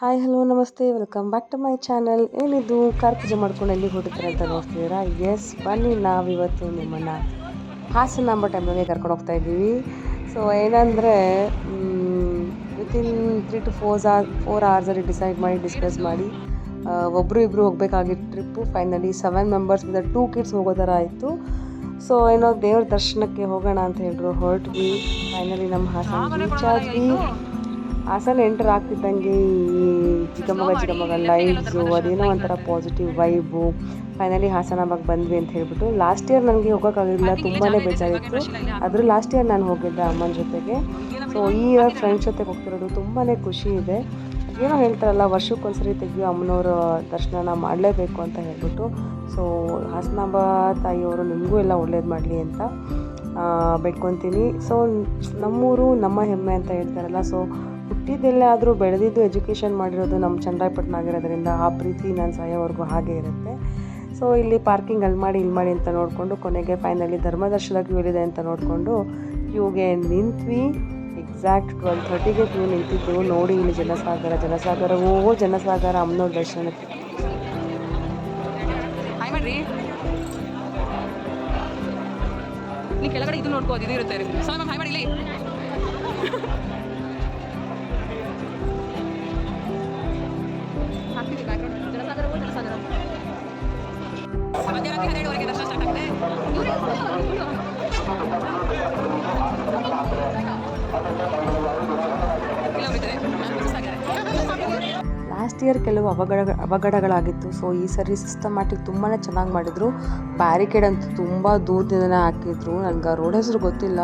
Hi hello ನಮಸ್ತೆ. Welcome back to my channel ಏನಿದು? Car ಪೂಜೆ ಮಾಡ್ಕೊಂಡು ಎಲ್ಲಿ ಹೊರಡ್ತಾರೆ ಅಂತ ನೋಡ್ತಿದ್ದೀರಾ? ಎಸ್ ಬನ್ನಿ ನಾವು ಇವತ್ತು ನಿಮ್ಮನ್ನು ಹಾಸನ ಎಂಬ ಟೈಮ್ನಾಗೆ ಕರ್ಕೊಂಡು ಹೋಗ್ತಾ ಇದ್ದೀವಿ. ಸೊ ಏನಂದರೆ within three to fours or four ಅವರ್ಸಲ್ಲಿ decide ಮಾಡಿ ಡಿಸ್ಕಸ್ ಮಾಡಿ ಒಬ್ಬರು ಇಬ್ಬರು ಹೋಗಬೇಕಾಗಿತ್ತು trip finally seven members with two kids ಹೋಗೋ ಥರ ಆಯಿತು. ಸೊ ಏನೋ ದೇವ್ರ ದರ್ಶನಕ್ಕೆ ಹೋಗೋಣ ಅಂತ ಹೇಳಿದ್ರು. ಹೊರಟ್ವಿ ಫೈನಲಿ ನಮ್ಮ ಹಾಸನ ರೀಚ್ ಹಾಸನ ಎಂಟರ್ ಆಗ್ತಿದ್ದಂಗೆ ಈ ಚಿಕ್ಕಮಗ ಚಿಕ್ಕಮಗ ಲೈಟ್ಸು ಅದೇನೋ ಒಂಥರ ಪಾಸಿಟಿವ್ ವೈಬು ಫೈನಲಿ ಹಾಸನಾಬಾಗ್ ಬಂದ್ವಿ ಅಂತ ಹೇಳ್ಬಿಟ್ಟು ಲಾಸ್ಟ್ ಇಯರ್ ನನಗೆ ಹೋಗೋಕ್ಕಾಗಿಲ್ಲ ತುಂಬಾ ಬೇಜಾರಿತ್ತು. ಆದರೆ ಲಾಸ್ಟ್ ಇಯರ್ ನಾನು ಹೋಗಿದ್ದೆ ಅಮ್ಮನ ಜೊತೆಗೆ. ಸೊ ಈ ಇಯರ್ ಫ್ರೆಂಡ್ಸ್ ಜೊತೆಗೆ ಹೋಗ್ತಿರೋದು ತುಂಬಾ ಖುಷಿ ಇದೆ. ಏನೋ ಹೇಳ್ತಾರಲ್ಲ, ವರ್ಷಕ್ಕೊಂದ್ಸರಿ ತೆಗಿಯೋ ಅಮ್ಮನವ್ರ ದರ್ಶನನ ಮಾಡಲೇಬೇಕು ಅಂತ ಹೇಳ್ಬಿಟ್ಟು. ಸೊ ಹಾಸನಾಂಬ ತಾಯಿಯವರು ನಿಮಗೂ ಎಲ್ಲ ಒಳ್ಳೇದು ಮಾಡಲಿ ಅಂತ ಬೆಟ್ಕೊತೀನಿ ಸೊ ನಮ್ಮೂರು ನಮ್ಮ ಹೆಮ್ಮೆ ಅಂತ ಹೇಳ್ತಾರಲ್ಲ ಸೊ ಹುಟ್ಟಿದ್ದೆಲ್ಲೇ ಆದರೂ ಬೆಳೆದಿದ್ದು ಎಜುಕೇಷನ್ ಮಾಡಿರೋದು ನಮ್ಮ ಚಂದ್ರಾಯಪಟ್ಟಣ ಆಗಿರೋದ್ರಿಂದ ಆ ಪ್ರೀತಿ ನಾನು ಸಾಯೋವರೆಗೂ ಹಾಗೆ ಇರುತ್ತೆ. ಸೊ ಇಲ್ಲಿ ಪಾರ್ಕಿಂಗ್ ಅಲ್ಲಿ ಮಾಡಿ, ಇಲ್ಲಿ ಮಾಡಿ ಅಂತ ನೋಡಿಕೊಂಡು ಕೊನೆಗೆ ಫೈನಲಿ ಧರ್ಮದರ್ಶನ ಕ್ಯೂ ಇದೆ ಅಂತ ನೋಡಿಕೊಂಡು ಕ್ಯೂಗೆ ನಿಂತ್ವಿ. ಎಕ್ಸಾಕ್ಟ್ ಟ್ವೆಲ್ ಥರ್ಟಿಗೆ ಕ್ಯೂ ನಿಂತಿದ್ದು. ನೋಡಿ ಇಲ್ಲಿ ಜನಸಾಗರ ಜನಸಾಗರ, ಓ, ಜನಸಾಗರ ಅಮ್ಮನವ್ರ ದರ್ಶನಕ್ಕೆ. ಕೆಳಗಡೆ ಇದು ನೋಡ್ಕೋದು ಇದು ಇರುತ್ತೆ ಇಯರ್ ಕೆಲವು ಅವಘಡ ಅವಘಡಗಳಾಗಿತ್ತು ಸೊ ಈ ಸರಿ ಸಿಸ್ಟಮ್ಯಾಟಿಕ್ ತುಂಬಾ ಚೆನ್ನಾಗಿ ಮಾಡಿದರು ಬ್ಯಾರಿಕೇಡ್ ಅಂತೂ ತುಂಬ ದೂರದಿಂದನೇ ಹಾಕಿದ್ರು ನನಗೆ ರೋಡ್ ಹೆಸರು ಗೊತ್ತಿಲ್ಲ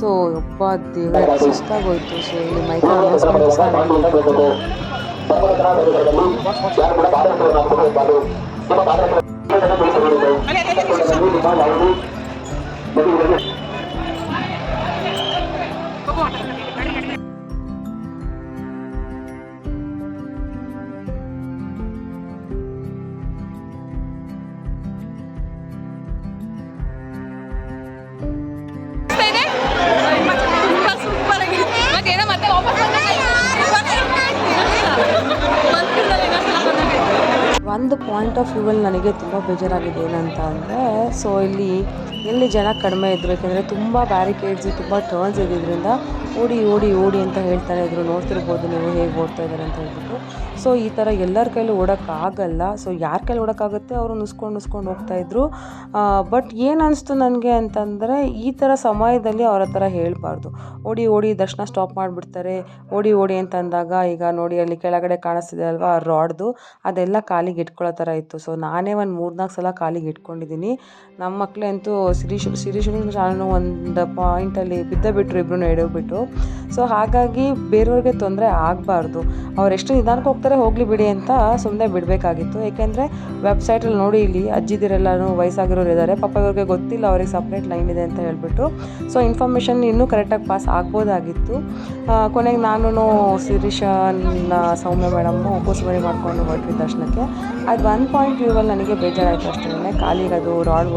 ಸೊ ಒಬ್ಬ ದೇವರ ಸುಸ್ತಾಗೋಯ್ತು ಸೊ ಇಲ್ಲಿ ಮೈಕ್ರೋ ಅನೌನ್ಸ್ಮೆಂಟ್ ಸಹ. ಒಂದು ಪಾಯಿಂಟ್ ಆಫ್ ವ್ಯೂವಲ್ಲಿ ನನಗೆ ತುಂಬ ಬೇಜಾರಾಗಿದೆ ಏನಂತ ಅಂದರೆ ಸೊ ಇಲ್ಲಿ ಎಲ್ಲಿ ಜನ ಕಡಿಮೆ ಇದ್ರು, ಯಾಕೆಂದರೆ ತುಂಬ ಬ್ಯಾರಿಕೇಡ್ಸ್ ತುಂಬ ಟರ್ನ್ಸ್ ಇದ್ದಿದ್ದರಿಂದ ಓಡಿ ಓಡಿ ಓಡಿ ಅಂತ ಹೇಳ್ತಾನೆ ಇದ್ರು. ನೋಡ್ತಿರ್ಬೋದು ನೀವು ಹೇಗೆ ಓಡ್ತಾ ಇದ್ದಾರೆ ಅಂತ ಹೇಳ್ಬಿಟ್ಟು. ಸೊ ಈ ಥರ ಎಲ್ಲರ ಕೈಲೂ ಓಡೋಕ್ಕಾಗಲ್ಲ. ಸೊ ಯಾರ ಕೈಲಿ ಓಡೋಕ್ಕಾಗುತ್ತೆ, ಅವರು ನುಸ್ಕೊಂಡು ನುಸ್ಕೊಂಡು ಹೋಗ್ತಾಯಿದ್ರು ಬಟ್ ಏನು ಅನಿಸ್ತು ನನಗೆ ಅಂತಂದರೆ, ಈ ಥರ ಸಮಯದಲ್ಲಿ ಅವರ ಹತ್ರ ಹೇಳಬಾರ್ದು. ಓಡಿ ಓಡಿ, ದರ್ಶನ ಸ್ಟಾಪ್ ಮಾಡಿಬಿಡ್ತಾರೆ. ಓಡಿ ಓಡಿ ಅಂತ ಅಂದಾಗ ಈಗ ನೋಡಿ, ಅಲ್ಲಿ ಕೆಳಗಡೆ ಕಾಣಿಸ್ತಿದೆ ಅಲ್ವಾ ರಾಡ್ದು ಅದೆಲ್ಲ ಕಾಲಿಗೆ ಇಟ್ಕೊಳ್ಳೋ ಥರ ಇತ್ತು. ಸೊ ನಾನೇ ಒಂದು ಮೂರ್ನಾಲ್ಕು ಸಲ ಕಾಲಿಗೆ ಇಟ್ಕೊಂಡಿದ್ದೀನಿ ನಮ್ಮ ಮಕ್ಕಳಂತೂ ಸಿರೀಶ್ ಸಿರೀಶನು ನಾನು ಒಂದು ಪಾಯಿಂಟಲ್ಲಿ ಬಿದ್ದ ಬಿಟ್ಟರು ಇಬ್ಬರು ಎಡೋಗ್ಬಿಟ್ಟು ಸೊ ಹಾಗಾಗಿ ಬೇರೆಯವ್ರಿಗೆ ತೊಂದರೆ ಆಗಬಾರ್ದು. ಅವ್ರು ಎಷ್ಟು ನಿಧಾನಕ್ಕೆ ಹೋಗ್ತಾರೆ ಹೋಗಲಿ ಬಿಡಿ ಅಂತ ಸುಮ್ಮನೆ ಬಿಡಬೇಕಾಗಿತ್ತು. ಏಕೆಂದರೆ ವೆಬ್ಸೈಟಲ್ಲಿ ನೋಡಿ ಇಲ್ಲಿ ಅಜ್ಜಿದಿರೆಲ್ಲರೂ ವಯಸ್ಸಾಗಿರೋರು ಇದ್ದಾರೆ ಪಾಪ ಇವ್ರಿಗೆ ಗೊತ್ತಿಲ್ಲ ಅವ್ರಿಗೆ ಸಪ್ರೇಟ್ ಲೈನ್ ಇದೆ ಅಂತ ಹೇಳಿಬಿಟ್ಟು. ಸೊ ಇನ್ಫಾರ್ಮೇಷನ್ ಇನ್ನೂ ಕರೆಕ್ಟಾಗಿ ಪಾಸ್ ಆಗ್ಬೋದಾಗಿತ್ತು. ಕೊನೆಗೆ ನಾನು ಶಿರೀಶನ ಸೌಮ್ಯ ಮೇಡಮ್ಮು ಕೂಸುಮರಿ ಮಾಡ್ಕೊಂಡು ಹೊರಟ್ವಿ ದರ್ಶನಕ್ಕೆ. ಅದು ಒನ್ ಪಾಯಿಂಟ್ ವ್ಯೂವಲ್ಲಿ ನನಗೆ ಬೇಜಾರಾಯಿತು ಅಷ್ಟೇ. ಕಾಲಿಗೆ ಅದು ರಾಡ್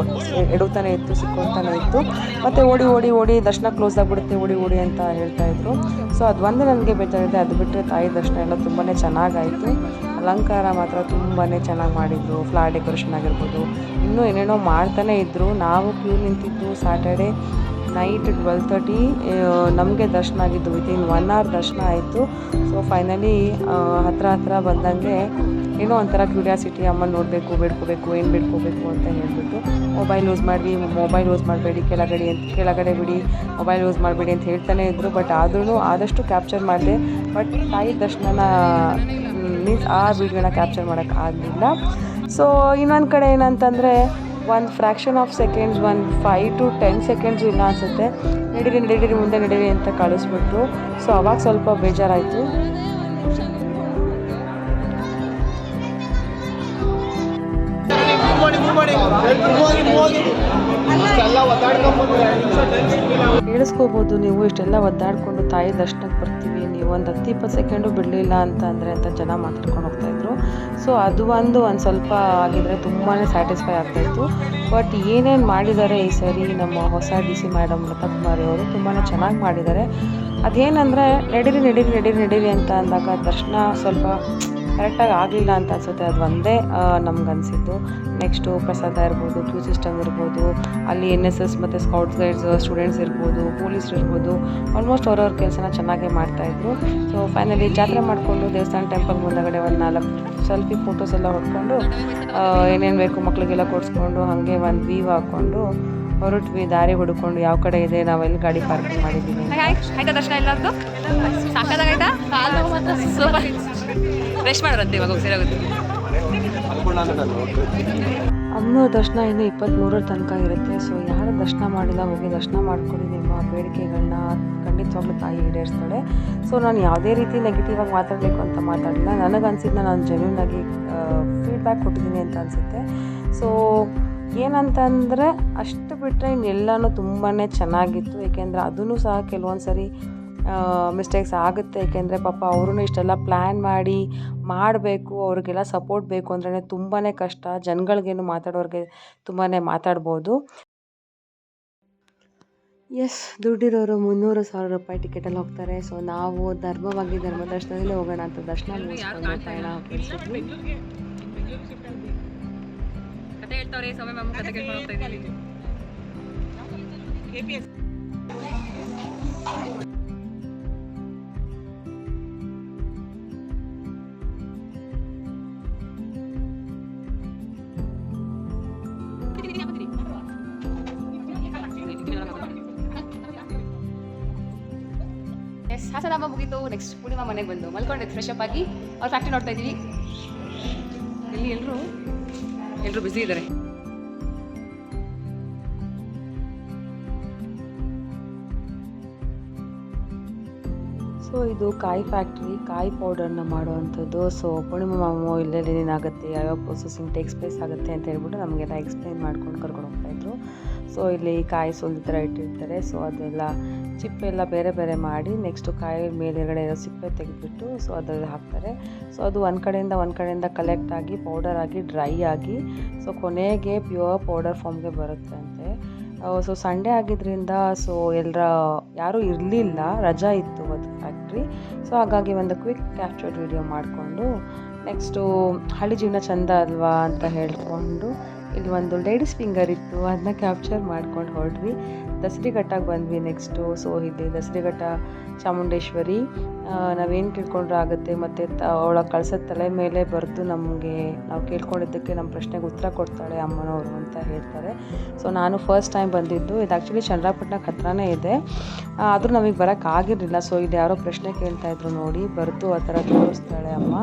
ಎಡುತ್ತಾನೆ ಇತ್ತು, ಸಿಕ್ಕೊಂತಾನೆ ಇತ್ತು. ಮತ್ತು ಓಡಿ ಓಡಿ ಓಡಿ ದರ್ಶನ ಕ್ಲೋಸ್ ಆಗಿಬಿಡುತ್ತೆ, ಓಡಿ ಓಡಿ ಅಂತ ಹೇಳ್ತಾ ಇದ್ರು. ಸೊ ಅದು ಒಂದೇ ನನಗೆ ಬೇಜಾರಿದೆ. ಅದು ಬಿಟ್ಟರೆ ತಾಯಿ ದರ್ಶನ ಎಲ್ಲ ತುಂಬಾ ಚೆನ್ನಾಗಾಯಿತು. ಅಲಂಕಾರ ಮಾತ್ರ ತುಂಬಾ ಚೆನ್ನಾಗಿ ಮಾಡಿದ್ರು. ಫ್ಲಾರ್ ಡೆಕೋರೇಷನ್ ಆಗಿರ್ಬೋದು. ಇನ್ನೂ ಏನೇನೋ ಮಾಡ್ತಾನೆ ಇದ್ದರು ನಾವು ಕ್ಯೂ ನಿಂತಿದ್ದು ಸ್ಯಾಟರ್ಡೆ ನೈಟ್ ಟ್ವೆಲ್ ತರ್ಟಿ ನಮಗೆ ದರ್ಶನ ಆಗಿದ್ದು ವಿತಿನ್ ಒನ್ ಅವರ್ ದರ್ಶನ ಆಯಿತು. ಸೊ ಫೈನಲಿ ಹತ್ರ ಹತ್ರ ಬಂದಂಗೆ ಏನೋ ಒಂಥರ ಕ್ಯೂರಿಯಾಸಿಟಿ ಅಮ್ಮ ನೋಡಬೇಕು, ಬೇಡ್ಕೋಬೇಕು, ಏನು ಬೇಡ್ಕೋಬೇಕು ಅಂತ ಹೇಳ್ಬಿಟ್ಟು ಮೊಬೈಲ್ ಯೂಸ್ ಮಾಡಿ ಮೊಬೈಲ್ ಯೂಸ್ ಮಾಡಬೇಡಿ, ಕೆಳಗಡೆ ಅಂತ, ಕೆಳಗಡೆ ಬಿಡಿ ಮೊಬೈಲ್ ಯೂಸ್ ಮಾಡಬೇಡಿ ಅಂತ ಹೇಳ್ತಾನೆ ಇದ್ದರು ಬಟ್ ಆದ್ರೂ ಆದಷ್ಟು ಕ್ಯಾಪ್ಚರ್ ಮಾಡಿದೆ. ಬಟ್ ತಾಯಿ ದರ್ಶನನ ಮೀನ್ಸ್ ಆ ವಿಡಿಯೋನ ಕ್ಯಾಪ್ಚರ್ ಮಾಡೋಕ್ಕಾಗಲಿಲ್ಲ ಸೊ ಇನ್ನೊಂದು ಕಡೆ ಏನಂತಂದರೆ ಒಂದು ಫ್ರ್ಯಾಕ್ಷನ್ ಆಫ್ ಸೆಕೆಂಡ್ಸ್ ಒಂದು ಫೈವ್ ಟು ಟೆನ್ ಸೆಕೆಂಡ್ಸ್ ಇಲ್ಲ ಅನಿಸುತ್ತೆ. ನಡೀರಿ ನಡೀರಿ, ಮುಂದೆ ನಡೀರಿ ಅಂತ ಕಳಿಸ್ಬಿಟ್ರು. ಸೊ ಅವಾಗ ಸ್ವಲ್ಪ ಬೇಜಾರಾಯಿತು. ಕೇಳಿಸ್ಕೋಬೋದು ನೀವು, ಇಷ್ಟೆಲ್ಲ ಒದ್ದಾಡ್ಕೊಂಡು ತಾಯಿ ದರ್ಶನಕ್ಕೆ ಬರ್ತೀವಿ. ನೀವು ಒಂದು ಹತ್ತು ಇಪ್ಪತ್ತು ಸೆಕೆಂಡು ಬಿಡಲಿಲ್ಲ ಅಂತ ಅಂದರೆ ಅಂತ ಜನ ಮಾತಾಡ್ಕೊಂಡು ಹೋಗ್ತಾ ಇದ್ರು. ಸೊ ಅದು ಒಂದು ಒಂದು ಸ್ವಲ್ಪ ಆಗಿದ್ರೆ ತುಂಬಾ ಸ್ಯಾಟಿಸ್ಫೈ ಆಗ್ತಾಯಿತ್ತು ಬಟ್ ಏನೇನು ಮಾಡಿದ್ದಾರೆ ಈ ಸರಿ ನಮ್ಮ ಹೊಸ D C madam Latha Kumari ಅವರು ತುಂಬಾ ಚೆನ್ನಾಗಿ ಮಾಡಿದ್ದಾರೆ. ಅದೇನಂದರೆ, ನಡೀರಿ ನಡೀರಿ ನಡೀರಿ ನಡೀರಿ ಅಂತ ಅಂದಾಗ ದರ್ಶನ ಸ್ವಲ್ಪ ಕರೆಕ್ಟಾಗಿ ಆಗಲಿಲ್ಲ ಅಂತ ಅನಿಸುತ್ತೆ, ಅದು ಒಂದೇ ನಮ್ಗೆ ಅನಿಸಿದ್ದು ನೆಕ್ಸ್ಟು ಪ್ರಸಾದ ಇರ್ಬೋದು ಕ್ಯೂ ಸಿಸ್ಟಮ್ ಇರ್ಬೋದು, ಅಲ್ಲಿ ಎನ್ ಎಸ್ ಎಸ್ ಮತ್ತು ಸ್ಕೌಟ್ಸ್ ಗೈಡ್ಸ್ ಸ್ಟೂಡೆಂಟ್ಸ್ ಇರ್ಬೋದು ಪೊಲೀಸ್ರು ಇರ್ಬೋದು ಆಲ್ಮೋಸ್ಟ್ ಅವ್ರವ್ರ ಕೆಲಸನ ಚೆನ್ನಾಗೇ ಮಾಡ್ತಾಯಿದ್ರು ಸೊ ಫೈನಲಿ ಜಾತ್ರೆ ಮಾಡಿಕೊಂಡು ದೇವಸ್ಥಾನ ಟೆಂಪಲ್ ಮುಂದಗಡೆ ಒಂದು ನಾಲ್ಕು ಸೆಲ್ಫಿ ಫೋಟೋಸ್ ಎಲ್ಲ ಹೊಡ್ಕೊಂಡು ಏನೇನು ಬೇಕು ಮಕ್ಳಿಗೆಲ್ಲ ಕೊಡಿಸ್ಕೊಂಡು, ಹಾಗೆ ಒಂದು ವೀವ್ ಹಾಕ್ಕೊಂಡು ಹೊರಟ್ವಿ ದಾರಿ ಹುಡುಕೊಂಡು ಯಾವ ಕಡೆ ಇದೆ? ನಾವೆಲ್ಲಿ ಗಾಡಿ ಪಾರ್ಕಿಂಗ್ ಮಾಡಿದ್ದೀವಿ? ಆಯ್ತಾ ದರ್ಶನ ಎಲ್ಲರದ್ದು ಸಾಕಾದಾಗಾಯ್ತಾ ಕಾಲು ಮಾತ್ರ ಸೂಪರ್ ರೆಸ್ಟ್ ಮಾಡೋರಂತೆ ಇವಾಗ ಹೋಗ್ತಿರೋದು ಅಮ್ಮನವ್ರ ದರ್ಶನ ಇನ್ನು ಇಪ್ಪತ್ತ್ಮೂರರ ತನಕ ಇರುತ್ತೆ. ಸೊ ಯಾರು ದರ್ಶನ ಮಾಡಿಲ್ಲ ಹೋಗಿ ದರ್ಶನ ಮಾಡ್ಕೊಳ್ಳಿ ನಿಮ್ಮ ಬೇಡಿಕೆಗಳನ್ನ ಖಂಡಿತವಾಗ್ಲೂ ತಾಯಿ ಈಡೇರಿಸ್ತಾಳೆ. ಸೊ ನಾನು ಯಾವುದೇ ರೀತಿ ನೆಗೆಟಿವ್ ಆಗಿ ಮಾತಾಡಬೇಕು ಅಂತ ಮಾತಾಡಿಲ್ಲ. ನನಗೆ ಅನಿಸಿದ್ನ ನಾನು ಜೆನ್ಯೂನ್ ಆಗಿ ಫೀಡ್ಬ್ಯಾಕ್ ಕೊಟ್ಟಿದ್ದೀನಿ ಅಂತ ಅನಿಸುತ್ತೆ. ಸೊ ಏನಂತಂದರೆ ಅಷ್ಟು ಬಿಟ್ಟರೆ ಇನ್ನೆಲ್ಲನೂ ತುಂಬಾ ಚೆನ್ನಾಗಿತ್ತು, ಏಕೆಂದರೆ ಅದೂ ಸಹ ಕೆಲವೊಂದು ಸರಿ ಮಿಸ್ಟೇಕ್ಸ್ ಆಗುತ್ತೆ. ಏಕೆಂದರೆ ಪಾಪ ಅವ್ರೂ ಇಷ್ಟೆಲ್ಲ ಪ್ಲ್ಯಾನ್ ಮಾಡಿ ಮಾಡಬೇಕು, ಅವ್ರಿಗೆಲ್ಲ ಸಪೋರ್ಟ್ ಬೇಕು ಅಂದ್ರೆ ತುಂಬಾ ಕಷ್ಟ. ಜನಗಳಿಗೇನು ಮಾತಾಡೋರಿಗೆ ತುಂಬಾ ಮಾತಾಡ್ಬೋದು. ಎಸ್ ದುಡ್ಡಿರೋರು ಮುನ್ನೂರು ಸಾವಿರ ರೂಪಾಯಿ ಟಿಕೆಟಲ್ಲಿ ಹೋಗ್ತಾರೆ. ಸೊ ನಾವು ಧರ್ಮವಾಗಿ ಧರ್ಮ ದರ್ಶನದಲ್ಲೇ ಹೋಗೋಣ ಅಂತ ದರ್ಶನ ಮುಗಿಸ್ಕೊಂಡು ಕತೆ ಹೇಳ್ತಾವ್ರೆ ಸೌಮ್ಯ ಮ್ಯಾಮ್ ಕತೆ ಕೇಳ್ಕೊಂಡು ಹೋಗ್ತಾ ಇದ್ದೀವಿ ಎಸ್ ಹಾಸನಾಂಬ ಮುಗೀತು ನೆಕ್ಸ್ಟ್ ಪೂರ್ಣಿಮಾ ಮನೆಗೆ ಬಂದು ಮಲ್ಕೊಂಡು ಫ್ರೆಶ್ ಅಪ್ ಆಗಿ ಅವ್ರ ಫ್ಯಾಕ್ಟ್ರಿ ನೋಡ್ತಾ ಇದ್ದೀವಿ ಇಲ್ಲಿ ಎಲ್ಲರೂ ಎಲ್ಲರೂ ಬ್ಯುಸಿ ಇದ್ದಾರೆ ಸೊ ಇದು ಕಾಯಿ ಫ್ಯಾಕ್ಟ್ರಿ ಕಾಯಿ ಪೌಡರ್ನ ಮಾಡುವಂಥದ್ದು. ಸೊ ಪೂರ್ಣಿಮಾ ಮಾಮು ಇಲ್ಲೆಲ್ಲ ಏನಾಗುತ್ತೆ ಯಾವ್ಯಾವ ಪ್ರೊಸೆಸಿಂಗ್ ಟೇಕ್ಸ್ ಪ್ಲೇಸ್ ಆಗುತ್ತೆ ಅಂತ ಹೇಳ್ಬಿಟ್ಟು ನಮಗೆಲ್ಲ ಎಕ್ಸ್ಪ್ಲೈನ್ ಮಾಡ್ಕೊಂಡು ಕರ್ಕೊಂಡು ಹೋಗ್ತಾಯಿದ್ರು ಸೊ ಇಲ್ಲಿ ಕಾಯಿ ಸೊಲ್ ಥರ ಇಟ್ಟಿರ್ತಾರೆ. ಸೊ ಅದೆಲ್ಲ ಚಿಪ್ಪೆ ಎಲ್ಲ ಬೇರೆ ಬೇರೆ ಮಾಡಿ ನೆಕ್ಸ್ಟು ಕಾಯಿ ಮೇಲೆಗಡೆ ಇರೋ ಸಿಪ್ಪೆ ತೆಗೆದುಬಿಟ್ಟು ಸೊ ಅದರಲ್ಲಿ ಹಾಕ್ತಾರೆ. ಸೊ ಅದು ಒಂದು ಕಡೆಯಿಂದ ಒಂದು ಕಡೆಯಿಂದ ಕಲೆಕ್ಟ್ ಆಗಿ ಪೌಡರ್ ಆಗಿ ಡ್ರೈ ಆಗಿ ಸೊ ಕೊನೆಗೆ ಪ್ಯೂರ್ ಪೌಡರ್ ಫಾರ್ಮ್ಗೆ ಬರುತ್ತೆ ಅಂತೆ. ಸೊ ಸಂಡೇ ಆಗಿದ್ದರಿಂದ ಸೊ ಎಲ್ಲರ ಯಾರೂ ಇರಲಿಲ್ಲ, ರಜಾ ಇತ್ತು ಅದು ಫ್ಯಾಕ್ಟ್ರಿ ಸೊ ಹಾಗಾಗಿ ಒಂದು ಕ್ವಿಕ್ ಕ್ಯಾಪ್ಚರ್ಡ್ ವಿಡಿಯೋ ಮಾಡಿಕೊಂಡು ನೆಕ್ಸ್ಟು ಹಳ್ಳಿ ಜೀವನ ಚಂದ ಅಲ್ವಾ ಅಂತ ಹೇಳಿಕೊಂಡು, ಇಲ್ಲಿ ಒಂದು ಲೇಡೀಸ್ ಫಿಂಗರ್ ಇತ್ತು ಅದನ್ನ ಕ್ಯಾಪ್ಚರ್ ಮಾಡ್ಕೊಂಡು ಹೊರಟ್ವಿ. ದಸರಿಘಟ್ಟಾಗಿ ಬಂದ್ವಿ ನೆಕ್ಸ್ಟು ಸೊ ಇಲ್ಲಿ ದಸರಿಘಟ್ಟ ಚಾಮುಂಡೇಶ್ವರಿ ನಾವೇನು ಕೇಳ್ಕೊಂಡ್ರೆ ಆಗುತ್ತೆ ಮತ್ತು ತ, ಅವಳ ಕಳ್ಸದ ತಲೆ ಮೇಲೆ ಬರೆದು ನಮಗೆ ನಾವು ಕೇಳ್ಕೊಂಡಿದ್ದಕ್ಕೆ ನಮ್ಮ ಪ್ರಶ್ನೆಗೆ ಉತ್ತರ ಕೊಡ್ತಾಳೆ ಅಮ್ಮನವರು ಅಂತ ಹೇಳ್ತಾರೆ. ಸೊ ನಾನು ಫಸ್ಟ್ ಟೈಮ್ ಬಂದಿದ್ದು, ಇದು ಆ್ಯಕ್ಚುಲಿ ಚಂದ್ರಪಟ್ಟಣಕ್ಕೆ ಹತ್ರನೇ ಇದೆ. ಆದರೂ ನಮಗೆ ಬರೋಕ್ಕಾಗಿರಲಿಲ್ಲ ಸೊ ಇಲ್ಲಿ ಯಾರೋ ಪ್ರಶ್ನೆ ಕೇಳ್ತಾ ಇದ್ರು ನೋಡಿ, ಬರೆದು ಆ ಥರ ತೋರಿಸ್ತಾಳೆ ಅಮ್ಮ.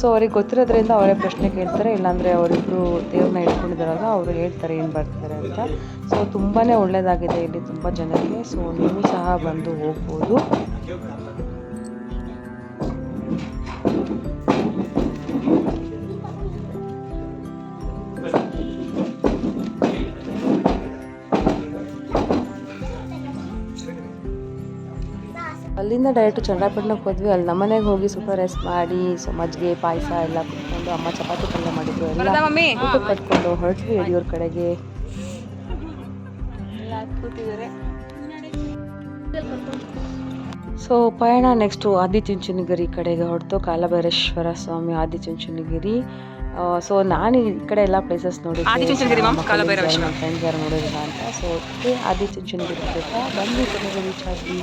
ಸೊ ಅವ್ರಿಗೆ ಗೊತ್ತಿರೋದ್ರಿಂದ ಅವರೇ ಪ್ರಶ್ನೆ ಕೇಳ್ತಾರೆ. ಇಲ್ಲಾಂದರೆ ಅವರಿಬ್ಬರು ದೇವ್ರನ್ನ ಇಟ್ಕೊಂಡಿದ್ದಾರಲ್ಲ ಅವರು ಹೇಳ್ತಾರೆ ಏನು ಬರ್ತಾರೆ ಅಂತ. ಸೊ ತುಂಬಾ ಒಳ್ಳೆಯದಾಗಿದೆ ಇಲ್ಲಿ ತುಂಬ ಜನಕ್ಕೆ ಸೊ ನೀವು ಸಹ ಬಂದು ಹೋಗ್ಬೋದು. ಅಲ್ಲಿಂದ ಡೈರೆಕ್ಟ್ ಚಂದ್ರಪಟ್ಟಣಕ್ಕೆ ಹೋದ್ವಿ. ಅಲ್ಲಿ ನಮ್ಮನೆಗೆ ಹೋಗಿ ಸೂಪರ್ ರೆಸ್ಟ್ ಮಾಡಿ ಸೊ ಮಜ್ಜಿಗೆ ಪಾಯಸ ಎಲ್ಲ ಕುತ್ಕೊಂಡು ಅಮ್ಮ ಚಪಾತಿ ಪಲ್ಯ ಮಾಡಿದ್ರು ಎಲ್ಲ ಕಟ್ಕೊಂಡು ಹೊರಟ್ವಿ ಯಡಿಯೂರ್ ಕಡೆಗೆ. ಸೊ ಪಯಣ ನೆಕ್ಸ್ಟು ಆದಿಚುಂಚನಗಿರಿ ಕಡೆಗೆ ಹೊರತು ಕಾಲಭೈರೇಶ್ವರ ಸ್ವಾಮಿ ಆದಿಚುಂಚನಗಿರಿ. ಸೊ ನಾನು ಈ ಕಡೆ ಎಲ್ಲ ಪ್ಲೇಸಸ್ ನೋಡಿ ಆದಿಚುಂಚನಗಿರಿ ಮ್ಯಾಮ್, ಕಾಲಭೈರವೇಶ್ವರ. ಫ್ರೆಂಡ್ಸ್ ಯಾರು ಅಂತ. ಸೊ ಇದೇ ಆದಿಚುಂಚನಗಿರಿ ಬೆಟ್ಟ ಬಂದು ಕೊನೆಗೆ ರೀಚ್ ಆಗಿ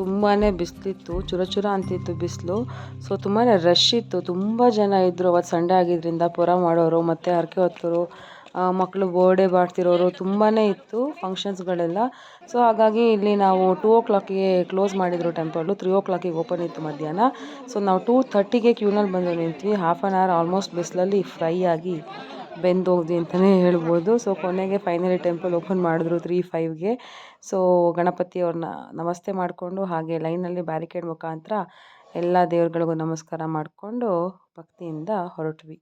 ತುಂಬಾ ಬಿಸಿಲಿತ್ತು ಚುರ ಚುರ ಅಂತಿತ್ತು ಬಿಸಿಲು. ಸೊ ತುಂಬಾ ರಶ್ ಇತ್ತು. ತುಂಬ ಜನ ಇದ್ದರು ಅವತ್ತು ಸಂಡೆ ಆಗಿದ್ದರಿಂದ ಪುರ ಮಾಡೋರು ಮತ್ತು ಹರಕೆ ಹೊತ್ತರು. ಮಕ್ಕಳು ಬರ್ಡೇ ಮಾಡ್ತಿರೋರು ತುಂಬಾ ಇತ್ತು ಫಂಕ್ಷನ್ಸ್ಗಳೆಲ್ಲ ಸೊ ಹಾಗಾಗಿ ಇಲ್ಲಿ ನಾವು ಟೂ ಓ ಕ್ಲಾಕಿಗೆ ಕ್ಲೋಸ್ ಮಾಡಿದರು ಟೆಂಪಲ್ಲು ತ್ರೀ ಓ ಕ್ಲಾಕಿಗೆ ಓಪನ್ ಇತ್ತು ಮಧ್ಯಾಹ್ನ. ಸೊ ನಾವು ಟೂ ಥರ್ಟಿಗೆ ಕ್ಯೂನಲ್ಲಿ ಬಂದು ನಿಂತ್ವಿ. ಹಾಫ್ ಆನ್ ಅವರ್ ಆಲ್ಮೋಸ್ಟ್ ಬಿಸಿಲಲ್ಲಿ ಫ್ರೈ ಆಗಿ ಬೆಂದೋದ್ವಿ ಅಂತಲೇ ಹೇಳ್ಬೋದು. ಸೊ ಕೊನೆಗೆ ಫೈನಲಿ ಟೆಂಪಲ್ ಓಪನ್ ಮಾಡಿದ್ರು ತ್ರೀ ಫೈವ್ಗೆ ಸೊ ಗಣಪತಿ ಅವ್ರನ್ನ ನಮಸ್ತೆ ಮಾಡಿಕೊಂಡು, ಹಾಗೆ ಲೈನಲ್ಲಿ ಬ್ಯಾರಿಕೇಡ್ ಮುಖಾಂತರ ಎಲ್ಲ ದೇವ್ರುಗಳಿಗೂ ನಮಸ್ಕಾರ ಮಾಡಿಕೊಂಡು ಭಕ್ತಿಯಿಂದ ಹೊರಟ್ವಿ.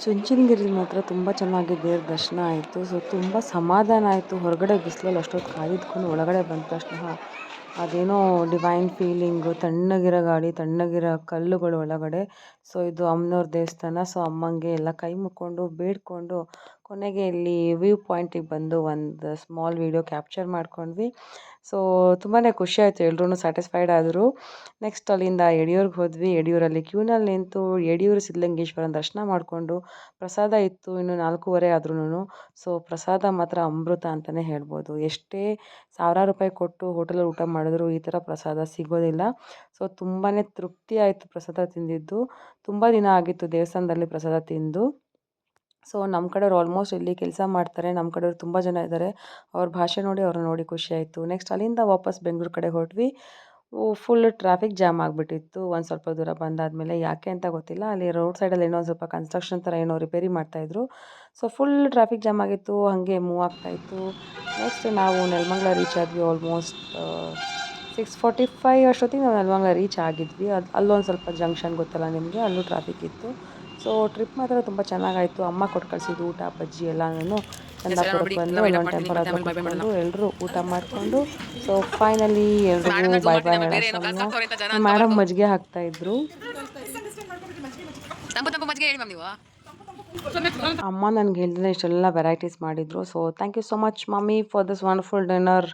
ಚುಂಚನಗಿರಿ ಮಾತ್ರ ತುಂಬ ಚೆನ್ನಾಗಿ ದೇವ್ರ ದರ್ಶನ ಆಯಿತು. ಸೊ ತುಂಬ ಸಮಾಧಾನ ಆಯಿತು. ಹೊರಗಡೆ ಬಿಸಿಲಲ್ಲಿ ಅಷ್ಟೊತ್ತು ಕಾದಿದ್ಕೊಂಡು ಒಳಗಡೆ ಬಂದ ತಕ್ಷಣ ಅದೇನೋ ಡಿವೈನ್ ಫೀಲಿಂಗು ತಣ್ಣಗಿರೋ ಗಾಳಿ, ತಣ್ಣಗಿರೋ ಕಲ್ಲುಗಳು ಒಳಗಡೆ. ಸೊ ಇದು ಅಮ್ಮನವ್ರ ದೇವಸ್ಥಾನ. ಸೊ ಅಮ್ಮಂಗೆ ಎಲ್ಲ ಕೈ ಮುಕ್ಕೊಂಡು, ಬೇಡ್ಕೊಂಡು ಕೊನೆಗೆ ಇಲ್ಲಿ ವ್ಯೂ ಪಾಯಿಂಟಿಗೆ ಬಂದು ಒಂದು ಸ್ಮಾಲ್ ವೀಡಿಯೋ ಕ್ಯಾಪ್ಚರ್ ಮಾಡ್ಕೊಂಡ್ವಿ. ಸೊ ತುಂಬಾ ಖುಷಿ ಆಯಿತು ಎಲ್ರೂ ಸ್ಯಾಟಿಸ್ಫೈಡ್ ಆದರು. ನೆಕ್ಸ್ಟ್ ಅಲ್ಲಿಂದ ಯಡಿಯೂರಿಗೆ ಹೋದ್ವಿ. ಯಡಿಯೂರಲ್ಲಿ ಕ್ಯೂನಲ್ಲಿ ನಿಂತು ಯಡಿಯೂರು ಸಿದ್ಧಲಿಂಗೇಶ್ವರನ ದರ್ಶನ ಮಾಡಿಕೊಂಡು ಪ್ರಸಾದ ಇತ್ತು ಇನ್ನು ನಾಲ್ಕೂವರೆ ಆದ್ರೂ ಸೊ ಪ್ರಸಾದ ಮಾತ್ರ ಅಮೃತ ಅಂತಲೇ ಹೇಳ್ಬೋದು. ಎಷ್ಟೇ ಸಾವಿರಾರು ರೂಪಾಯಿ ಕೊಟ್ಟು ಹೋಟೆಲಲ್ಲಿ ಊಟ ಮಾಡಿದ್ರು ಈ ಥರ ಪ್ರಸಾದ ಸಿಗೋದಿಲ್ಲ. ಸೊ ತುಂಬಾ ತೃಪ್ತಿ ಆಯಿತು ಪ್ರಸಾದ ತಿಂದಿದ್ದು. ತುಂಬ ದಿನ ಆಗಿತ್ತು ದೇವಸ್ಥಾನದಲ್ಲಿ ಪ್ರಸಾದ ತಿಂದು. ಸೊ ನಮ್ಮ ಕಡೆಯವ್ರು ಆಲ್ಮೋಸ್ಟ್ ಇಲ್ಲಿ ಕೆಲಸ ಮಾಡ್ತಾರೆ. ನಮ್ಮ ಕಡೆಯವ್ರು ತುಂಬ ಜನ ಇದ್ದಾರೆ. ಅವ್ರ ಭಾಷೆ ನೋಡಿ ಅವ್ರನ್ನ ನೋಡಿ ಖುಷಿ ಆಯಿತು. ನೆಕ್ಸ್ಟ್ ಅಲ್ಲಿಂದ ವಾಪಸ್ ಬೆಂಗಳೂರು ಕಡೆ ಹೊರಟ್ವಿ. ಫುಲ್ ಟ್ರಾಫಿಕ್ ಜಾಮ್ ಆಗಿಬಿಟ್ಟಿತ್ತು. ಒಂದು ಸ್ವಲ್ಪ ದೂರ ಬಂದಾದಮೇಲೆ ಯಾಕೆ ಅಂತ ಗೊತ್ತಿಲ್ಲ. ಅಲ್ಲಿ ರೋಡ್ ಸೈಡಲ್ಲಿ ಏನೋ ಸ್ವಲ್ಪ ಕನ್ಸ್ಟ್ರಕ್ಷನ್ ಥರ ಏನೋ ರಿಪೇರಿ ಮಾಡ್ತಾಯಿದ್ರು ಸೊ ಫುಲ್ ಟ್ರಾಫಿಕ್ ಜಾಮ್ ಆಗಿತ್ತು. ಹಾಗೆ ಮೂವ್ ಆಗ್ತಾಯಿತ್ತು ನೆಕ್ಸ್ಟ್ ನಾವು ನೆಲಮಂಗ್ಲ ರೀಚ್ ಆದ್ವಿ ಆಲ್ಮೋಸ್ಟ್ ಸಿಕ್ಸ್ ಫೋರ್ಟಿ ಫೈವ್ ಅಷ್ಟೊತ್ತಿಗೆ ನಾವು ನೆಲಮಂಗ್ಲ ರೀಚ್ ಆಗಿದ್ವಿ. ಅದು, ಅಲ್ಲೊಂದು ಸ್ವಲ್ಪ ಜಂಕ್ಷನ್ ಗೊತ್ತಲ್ಲ ನಿಮಗೆ? ಅಲ್ಲೂ ಟ್ರಾಫಿಕ್ ಇತ್ತು. ಸೊ ಟ್ರಿಪ್ ಮಾತ್ರ ತುಂಬ ಚೆನ್ನಾಗಾಯಿತು. ಅಮ್ಮ ಕೊಟ್ಟು ಕಳಿಸಿದ್ದು ಊಟ ಬಜ್ಜಿ ಎಲ್ಲನೂ ಚಂದಾಪುರಕ್ಕೆ ಬಂದು ಒಂದೊಂದು ಟೆಂಪಲ್ ಹತ್ರ ಕೂತ್ಕೊಂಡು ಎಲ್ಲರೂ ಊಟ ಮಾಡಿಕೊಂಡು ಸೊ ಫೈನಲಿ ಎಲ್ರಿಗೂ ಬಾಯ್ ಬಾಯ್ ಹೇಳೋಣ. ಮೇಡಮ್ ಮಜ್ಜಿಗೆ ಹಾಕ್ತಾ ಇದ್ರು. ಅಮ್ಮ ನನಗೆ ಹೇಳಿದ್ರೆ ಇಷ್ಟೆಲ್ಲ ವೆರೈಟೀಸ್ ಮಾಡಿದ್ರು. So thank you so much mummy for this wonderful dinner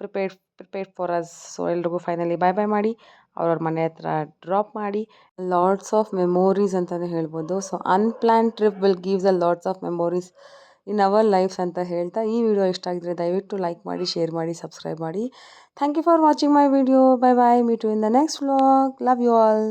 prepare prepare for us so ಎಲ್ರಿಗೂ ಫೈನಲಿ ಬಾಯ್ ಬಾಯ್ ಮಾಡಿ. ಅವ್ರವ್ರ ಮನೆ ಹತ್ರ ಡ್ರಾಪ್ ಮಾಡಿ ಲಾಟ್ಸ್ ಆಫ್ ಮೆಮೋರೀಸ್ ಅಂತಲೇ ಹೇಳ್ಬೋದು. So unplan trip will gives a lots of memories in our lifes ಅಂತ ಹೇಳ್ತಾ ಈ ವಿಡಿಯೋ ಇಷ್ಟ ಆಗಿದ್ರೆ ದಯವಿಟ್ಟು ಲೈಕ್ ಮಾಡಿ ಶೇರ್ ಮಾಡಿ ಸಬ್ಸ್ಕ್ರೈಬ್ ಮಾಡಿ. Thank you for watching my video bye bye meet in the next vlog love you all